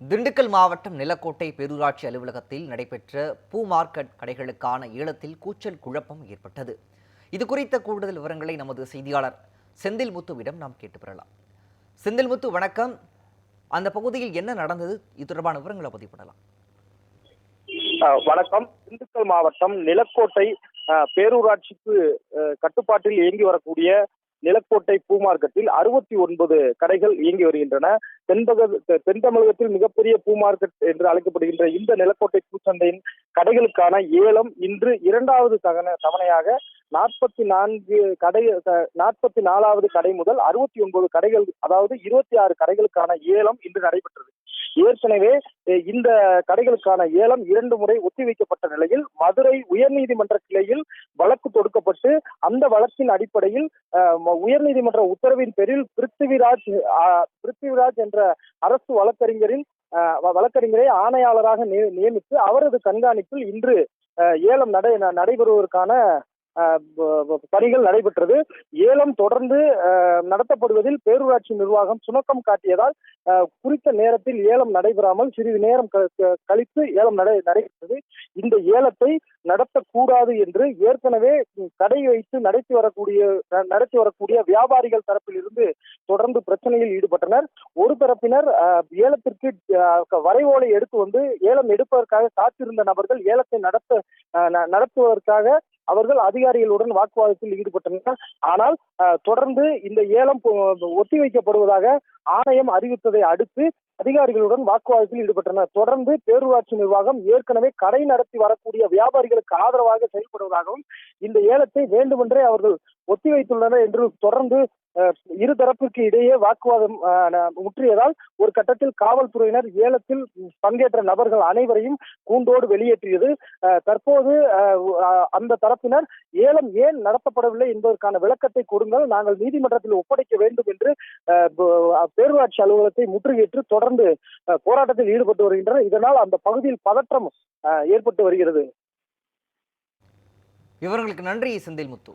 திண்டுக்கல் மாவட்டம் நிலக்கோட்டை பேரூராட்சி அலுவலகத்தில் நடைபெற்ற பூ மார்க்கெட் கடைகளுக்கான ஏலத்தில் கூச்சல் குழப்பம் ஏற்பட்டது. இது குறித்த கூடுதல் விவரங்களை நமது செய்தியாளர் செந்தில் முத்துவிடம் நாம் கேட்டு பெறலாம். செந்தில் முத்து வணக்கம். அந்த பகுதியில் என்ன நடந்தது? இது தொடர்பான விவரங்களை பதிவு பண்ணலாம். வணக்கம். திண்டுக்கல் மாவட்டம் நிலக்கோட்டை பேரூராட்சிக்கு கட்டுப்பாட்டில் இயங்கி வரக்கூடிய நிலக்கோட்டை பூ மார்க்கெட்டில் அறுபத்தி ஒன்பது கடைகள் இயங்கி வருகின்றன. தென்பக தென் தமிழகத்தில் மிகப்பெரிய பூ மார்க்கெட் என்று அழைக்கப்படுகின்ற இந்த நிலக்கோட்டை பூச்சந்தையின் கடைகளுக்கான ஏலம் இன்று இரண்டாவது தகன தவணையாக நாற்பத்தி நான்கு கடை நாற்பத்தி நாலாவது கடை முதல் அறுபத்தி ஒன்பது கடைகள் அதாவது இருபத்தி ஆறு கடைகளுக்கான ஏலம் இன்று நடைபெற்றது. ஏற்கனவே இந்த கடைகளுக்கான ஏலம் இரண்டு முறை ஒத்திவைக்கப்பட்ட நிலையில் மதுரை உயர்நீதிமன்ற கிளையில் வழக்கு தொடுக்கப்பட்டு அந்த வழக்கின் அடிப்படையில் அஹ், உயர்நீதிமன்ற உத்தரவின் பேரில் பிருத்திவிராஜ் பிருத்திவிராஜ் என்ற அரசு வழக்கறிஞரின் வழக்கறிஞரை ஆணையாளராக நியமித்து அவரது கண்காணிப்பில் இன்று அஹ், ஏலம் நடை ந- நடைபெறுவதற்கான பணிகள் நடைபெற்றது. ஏலம் தொடர்ந்து அஹ், நடத்தப்படுவதில் பேரூராட்சி நிர்வாகம் சுணக்கம் காட்டியதால் குறித்த நேரத்தில் ஏலம் நடைபெறாமல் சிறிது நேரம் க- கழித்து ஏலம் நடை நடைபெற்றது. இந்த ஏலத்தை நடத்தக்கூடாது என்று ஏற்கனவே கடை வைத்து நடத்தி வரக்கூடிய நடத்தி வரக்கூடிய வியாபாரிகள் தரப்பில் இருந்து தொடர்ந்து பிரச்சனையில் ஈடுபட்டனர். ஒரு தரப்பினர் அஹ், ஏலத்திற்கு வரைவோலை எடுத்து வந்து ஏலம் எடுப்பதற்காக காத்திருந்த நபர்கள் ஏலத்தை நடத்த அஹ், ந- நடத்துவதற்காக அவர்கள் அதிகாரிகளுடன் வாக்குவாதத்தில் ஈடுபட்டனர். ஆனால் தொடர்ந்து இந்த ஏலம் ஒத்தி ஒத்திவைக்கப்படுவதாக ஆணையம் அறிவித்ததை அடுத்து அதிகாரிகளுடன் வாக்குவாதத்தில் ஈடுபட்டனர். தொடர்ந்து பேரூராட்சி நிர்வாகம் ஏற்கனவே கடை நடத்தி வரக்கூடிய வியாபாரிகளுக்கு ஆதரவாக செயல்படுவதாகவும் இந்த ஏலத்தை வேண்டுமென்றே அவர்கள் ஒத்திவைத்துள்ளனர் என்று தொடர்ந்து இருதரப்புக்கு இரு தரப்பிற்கு இடையே வாக்குவாதம் முற்றியதால் ஒரு கட்டத்தில் காவல்துறையினர் ஏலத்தில் பங்கேற்ற நபர்கள் அனைவரையும் கூண்டோடு வெளியேற்றியது. தற்போது அந்த தரப்பினர் ஏலம் ஏன் நடத்தப்படவில்லை என்பதற்கான விளக்கத்தை கொடுங்கள். நாங்கள் நீதிமன்றத்தில் ஒப்படைக்க வேண்டும் என்று அஹ், பேரூராட்சி அலுவலகத்தை முற்றுகையிட்டு தொடர்ந்து போராட்டத்தில் ஈடுபட்டு வருகின்றனர். இதனால் அந்த பகுதியில் பதற்றம் ஏற்பட்டு வருகிறது. விவரங்களுக்கு நன்றி செந்தில்முத்து.